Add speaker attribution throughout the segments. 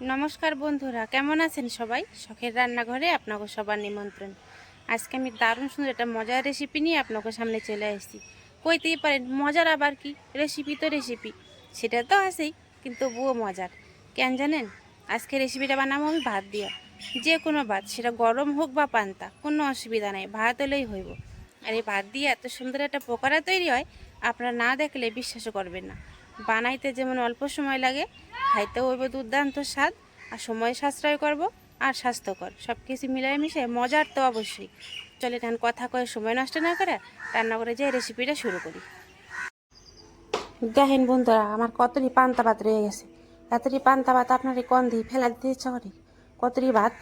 Speaker 1: নমস্কার বন্ধুরা, কেমন আছেন সবাই? শখের রান্নাঘরে আপনাকে সবার নিমন্ত্রণ। আজকে আমি দারুণ সুন্দর একটা মজার রেসিপি নিয়ে আপনাকে সামনে চলে এসেছি কইতেই পারেন, মজার আবার কি? রেসিপি তো রেসিপি সেটা তো আছেই, কিন্তু তবুও মজার। কেন জানেন? আজকে রেসিপিটা বানাবো আমি ভাত দিয়া। যে কোনো ভাত, সেটা গরম হোক বা পান্তা, কোনো অসুবিধা নেই, ভাত হলেই হইব। আর এই ভাত দিয়ে এত সুন্দর একটা পকোড়া তৈরি হয়, আপনারা না দেখলে বিশ্বাসও করবেন না। বানাইতে যেমন অল্প সময় লাগে, খাইতেও হইব দুর্দান্ত স্বাদ, আর সময় সাশ্রয় করব আর স্বাস্থ্যকর। সব কিছু মিলাই মিশে মজার তো অবশ্যই। চলে টান কথা কয়ে সময় নষ্ট না করে, রান্না করে যে রেসিপিটা শুরু করি। দেখেন বন্ধুরা, আমার কতটি পান্তা ভাত রয়ে গেছে। এতটি পান্তা ভাত আপনার কন দিয়ে ফেলা দিতে ইচ্ছা করে? কতটি ভাত?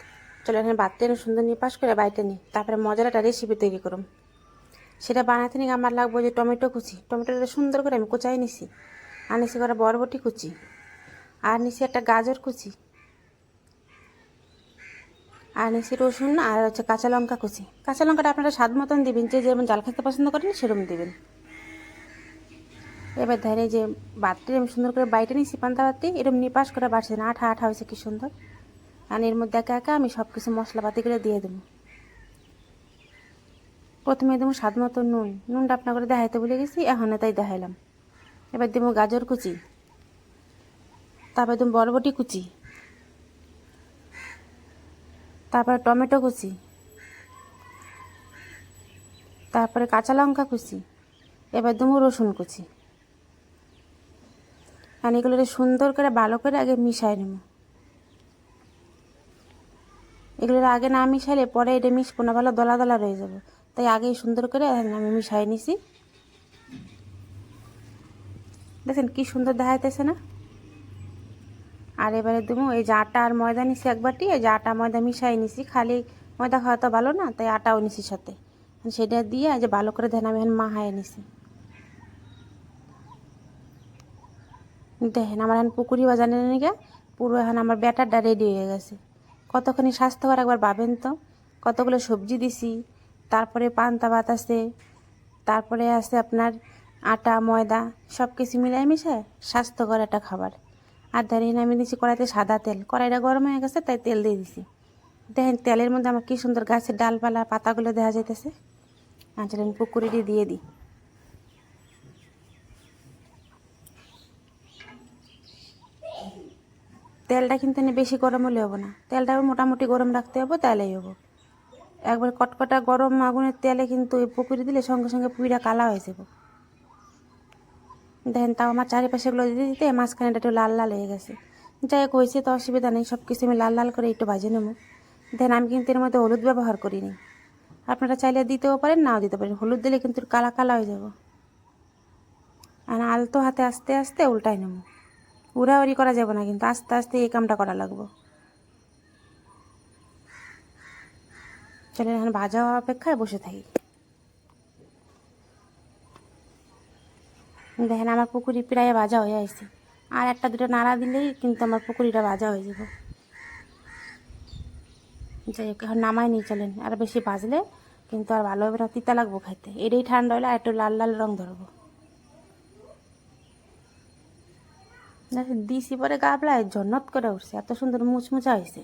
Speaker 1: চলে এখানে ভাত টেনে সুন্দর নিপাস করে বাইটে নিই, তারপরে মজার একটা রেসিপি তৈরি করুন। সেটা বানাতে নিয়ে আমার লাগবে যে টমেটো কুচি। টমেটোটা সুন্দর করে আমি কুচাই নিছি। আর নিছি করে বরবটি কুচি। আর নিচে একটা গাজর কুচি। আর নিচে রসুন আর হচ্ছে কাঁচা লঙ্কা কুচি। কাঁচা লঙ্কাটা আপনারা স্বাদ মতন দিবেন, যে যেমন জাল খেতে পছন্দ করেন সেরকম দেবেন। এবার ধরে যে বাটটি আমি সুন্দর করে বাইটে নিছি পান্তা বাতি এরকম নিপাস করে বাড়ছে না, আঠা আঠা হয়েছে কি সুন্দর। আর এর মধ্যে একা একা আমি সব কিছু মশলাপাতি করে দিয়ে দেবো। প্রথমে দেবো স্বাদ মতো নুন। নুনটা আপনার করে দেখাইতে ভুলে গেছি, এখন তাই দেখাইলাম। এবার দেবো গাজর কুচি, তারপর দেবো বরবটি কুচি, তারপরে টমেটো কুচি, তারপরে কাঁচা লঙ্কা কুচি, এবার দেবো রসুন কুচি। আর এগুলো সুন্দর করে ভালো করে আগে মিশাই নেব। এগুলোর আগে না মিশাইলে পরে এটা মিশবো না ভালো দলা দলা রয়ে যাবে। তাই আগেই সুন্দর করে আমি মিশাই নিছি। দেখেন কি সুন্দর দেখাইতেছে না? আর এবারে দেবো, এই যে আটা আর ময়দা নিছি এক বাটি, এই যে আটা ময়দা মিশাই নিছি, খালি ময়দা খাওয়া তো ভালো না, তাই আটাও নিছি সাথে। সেটা দিয়ে যে ভালো করে ধ্যান আমি এখন মাহায় নিছি। দেখেন, আমার এখন পুকুরি বাজানের নিকে? পুরো এখন আমার ব্যাটারটা রেডি হয়ে গেছে। কতখানি স্বাস্থ্যকর একবার ভাবেন তো। কতগুলো সবজি দিছি, তারপরে পান্তা ভাত আছে, তারপরে আছে আপনার আটা, ময়দা সব কিছু মিলাই মিশায় স্বাস্থ্যকর একটা খাবার। আর দাঁড়িয়ে আমি দিছি কড়াইতে সাদা তেল। কড়াইটা গরম হয়ে গেছে, তাই তেল দিয়ে দিছি। দেখেন তেলের মধ্যে আমার কি সুন্দর গাছের ডালপালা, পাতাগুলো দেখা যাইতেছে। আচ্ছা আমি পুকুরিটি দিয়ে দিই। তেলটা কিন্তু বেশি গরম হলে হব না। তেলটা মোটামুটি গরম রাখতে হবে তাহলেই হব। একবার কটকটা গরম আগুনের তেলে কিন্তু পুকুরি দিলে সঙ্গে সঙ্গে পুইটা কালা হয়ে যাবে। দেখেন, তাও আমার চারিপাশেগুলো দিতে দিতে মাঝখানেটা একটু লাল লাল হয়ে গেছে। যাই হোক, হয়েছে তো অসুবিধা নেই সব কিছু আমি লাল লাল করে একটু ভাজে নেব। দেখেন, আমি কিন্তু এর মধ্যে হলুদ ব্যবহার করিনি। আপনারা চাইলে দিতেও পারেন, নাও দিতে পারেন। হলুদ দিলে কিন্তু কালা কালা হয়ে যাব। আর আলতো হাতে আস্তে আস্তে উল্টাই নেব। উড়াউড়ি করা যাবে না কিন্তু, আস্তে আস্তে এই কামটা করা লাগবো। চলে এখন ভাজা অপেক্ষায় বসে থাকি। দেখেন, আমার পুকুরি প্রায় ভাজা হয়ে আসছে। আর একটা দুটো নাড়া দিলেই কিন্তু আমার পুকুরিটা ভাজা হয়ে যাব। যাই হোক, এখন নামাই নিয়ে চলেন। আর বেশি ভাজলে কিন্তু আর ভালো হবে না, তিতা লাগবো খাইতে এটাই ঠান্ডা হলে আর একটু লাল লাল রং ধরবো। দিছি পরে গাবলায়, জন্নত করে উঠছে। এত সুন্দর মুচমুচা হয়েছে।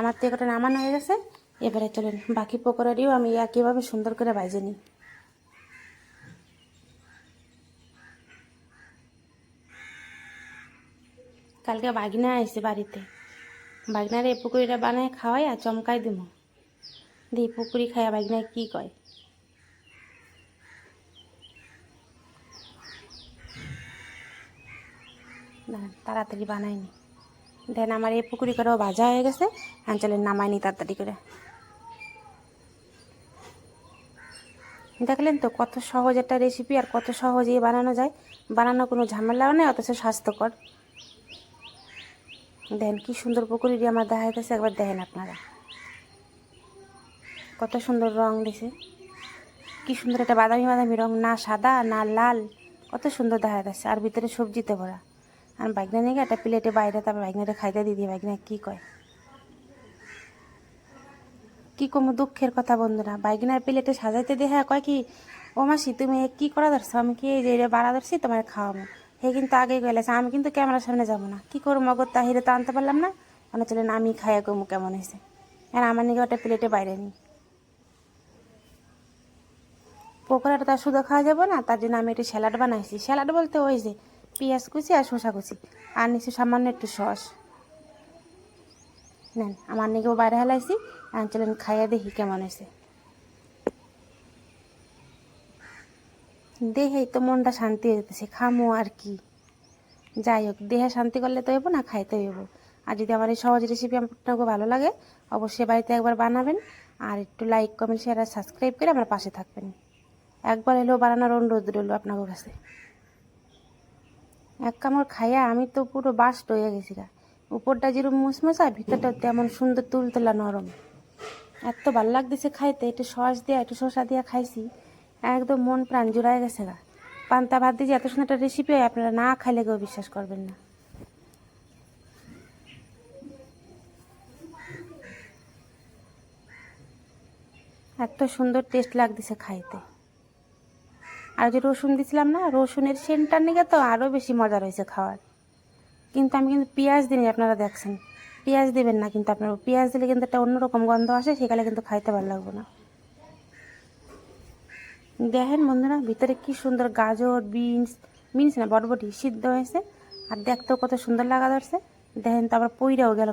Speaker 1: আমার তো একটা নামানো হয়ে গেছে। এবারে চলেন, বাকি পকোড়াটিও আমি একইভাবে সুন্দর করে ভাজে নিই। কালকে বাগনা এসে বাড়িতে। বাগনার এই পুকুরিটা বানায় খাওয়াই আর চমকাই দিব দিয়ে পুকুরি খাইয়া বাগনায় কী কয়? তাড়াতাড়ি বানাইনি দেন, আমার এই পুকুরি করেও ভাজা হয়ে গেছে। আঞ্চলের নামাইনি তাড়াতাড়ি করে। দেখলেন তো কত সহজ একটা রেসিপি আর কত সহজেই বানানো যায়। বানানো কোনো ঝামেলাও নেই, অথচ স্বাস্থ্যকর। দেখেন কি সুন্দর পুকুরিটি আমার দেখা যাইতেছে একবার দেখেন আপনারা। কত সুন্দর রং দিছে। কি সুন্দর একটা বাদামি বাদামি রং, না সাদা, না লাল। কত সুন্দর দেখা যাচ্ছে আর ভিতরে সবজিতে ভরা। আর বাইকনা নিয়ে একটা প্লেটে বাইরে তারপর বাইকনাটা খাইতে দিয়ে বাইকনা কী কয়? কি কম দুঃখের কথা বন্ধুরা? বাইকনার প্লেটে সাজাইতে দেখা কয় কি, ও মাসি, তুমি কি করা ধরছো? আমি কি এই যে এটা বাড়া ধরছি তোমার খাওয়াবো? হে কিন্তু আগে গেলেছে আমি কিন্তু ক্যামেরার সামনে যাব না। কি করব? মগর তাহিরে তো আনতে পারলাম না। মনে চলেন আমি খাইয়া কমু কেমন হয়েছে আর আমার নিকে ওটা প্লেটে বাইরে নিই পকোড়াটা তো আর শুধু খাওয়া যাবে না, তার জন্য আমি একটু স্যালাড বানাইছি। স্যালাড বলতে ওই যে পেঁয়াজ কুচি আর শসা কুচি। আর নিচে সামান্য একটু সস। নেন আমার নিকেও বাইরে হেলাইছি চলেন খাইয়া দেখি কেমন হয়েছে দেহেই তো মনটা শান্তি হয়ে যেতেছে খামো আর কি। যাই হোক দেহে শান্তি করলে তো হইব না, খাইতে হইব। আর যদি আমার এই সহজ রেসিপি আপনাকে ভালো লাগে অবশ্যই বাড়িতে একবার বানাবেন আর একটু লাইক কমেন্ট শেয়ার আর সাবস্ক্রাইব করে আমার পাশে থাকবেন। একবার এলেও বানানোর অনুরোধ রইল আপনার কাছে। এক কামড় খাইয়া আমি তো পুরো বাস্ট হয়ে গেছি উপরটা যেরকম মুসমুসা ভিতরটা তেমন সুন্দর তুলতুলা নরম। এত ভালো লাগতেছে খাইতে, একটু সস দিয়ে, একটু শসা দিয়ে খাইছি, একদম মন প্রাণ জুড়ায় গেছে গা। পান্তা ভাত দিয়ে যে এত সুন্দর একটা রেসিপি হয়, আপনারা না খাইলে কেউ বিশ্বাস করবেন না। এত সুন্দর টেস্ট লাগতেছে খাইতে। আর যে রসুন দিছিলাম না, রসুনের সেন্টার নিকে তো আরও বেশি মজা রয়েছে খাওয়ার। কিন্তু আমি কিন্তু পেঁয়াজ দিই আপনারা দেখছেন। পেঁয়াজ দেবেন না কিন্তু আপনার। পেঁয়াজ দিলে কিন্তু একটা অন্যরকম গন্ধ আসে সেখানে কিন্তু খাইতে ভালো লাগবে না। দেখেন বন্ধুরা, ভিতরে কি সুন্দর গাজর, বিনস বিনস না বটবটি সিদ্ধ হয়েছে। আর দেখতেও কত সুন্দর লাগা ধরছে। দেখেন তো আবার পইরাও গেল